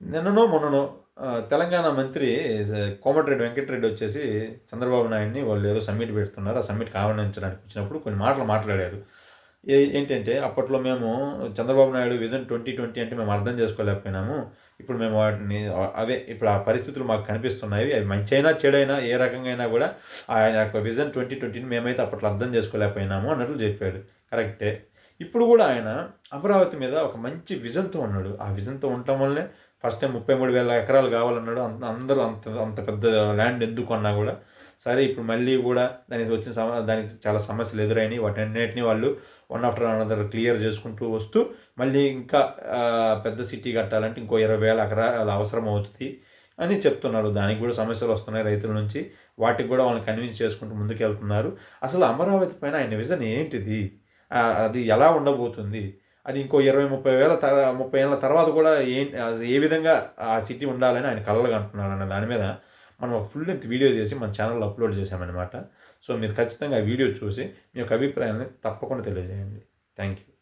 నిన్ననో మొన్ననో తెలంగాణ మంత్రి కోమటిరెడ్డి వెంకటరెడ్డి వచ్చేసి చంద్రబాబు నాయుడిని వాళ్ళు ఏదో సమ్మిట్ పెడుతున్నారు. ఆ సమ్మిట్ ఆహ్వానించడానికి వచ్చినప్పుడు కొన్ని మాటలు మాట్లాడారు. ఏ ఏంటంటే అప్పట్లో మేము Chandrababu Naidu vision twenty twenty అంటే మేము అర్థం చేసుకోలేకపోయినాము. ఇప్పుడు మేము వాటిని అవే ఇప్పుడు ఆ పరిస్థితులు మాకు కనిపిస్తున్నాయి. అవి మంచైనా చెడైనా ఏ రకంగా అయినా కూడా ఆయన యొక్క విజన్ ట్వంటీ ట్వంటీని మేమైతే అప్పట్లో అర్థం చేసుకోలేకపోయినాము అన్నట్లు చెప్పాడు. కరెక్టే. ఇప్పుడు కూడా ఆయన అమరావతి మీద ఒక మంచి విజన్తో ఉన్నాడు. ఆ విజన్తో ఉండటం వల్లనే ఫస్ట్ టైం ముప్పై మూడు వేల ఎకరాలు కావాలన్నాడు. అంత అందరూ అంత అంత పెద్ద ల్యాండ్ ఎందుకు అన్నా కూడా సరే ఇప్పుడు మళ్ళీ కూడా దానికి వచ్చిన సమ దానికి చాలా సమస్యలు ఎదురైనాయి. వాటన్నిటిని వాళ్ళు వన్ ఆఫ్టర్ అనదర్ క్లియర్ చేసుకుంటూ వస్తూ మళ్ళీ ఇంకా పెద్ద సిటీ కట్టాలంటే ఇంకో ఇరవై వేల ఎకరాలు అవసరం అవుతుంది అని చెప్తున్నారు. దానికి కూడా సమస్యలు వస్తున్నాయి రైతుల నుంచి. వాటికి కూడా వాళ్ళని కన్విన్స్ చేసుకుంటూ ముందుకెళ్తున్నారు. అసలు అమరావతి పైన ఆయన విజన్ ఏంటిది? అది ఎలా ఉండబోతుంది? అది ఇంకో ఇరవై ముప్పై వేల తర ముప్పై ఏళ్ళ తర్వాత కూడా ఏ ఏ విధంగా ఆ సిటీ ఉండాలని ఆయన కలలుగా అంటున్నాడు అన్న దాని మీద మనం ఒక ఫుల్ లెంత్ వీడియో చేసి మన ఛానల్లో అప్లోడ్ చేశామన్నమాట. సో మీరు ఖచ్చితంగా ఆ వీడియో చూసి మీ యొక్క అభిప్రాయాన్ని తప్పకుండా తెలియజేయండి. Thank you.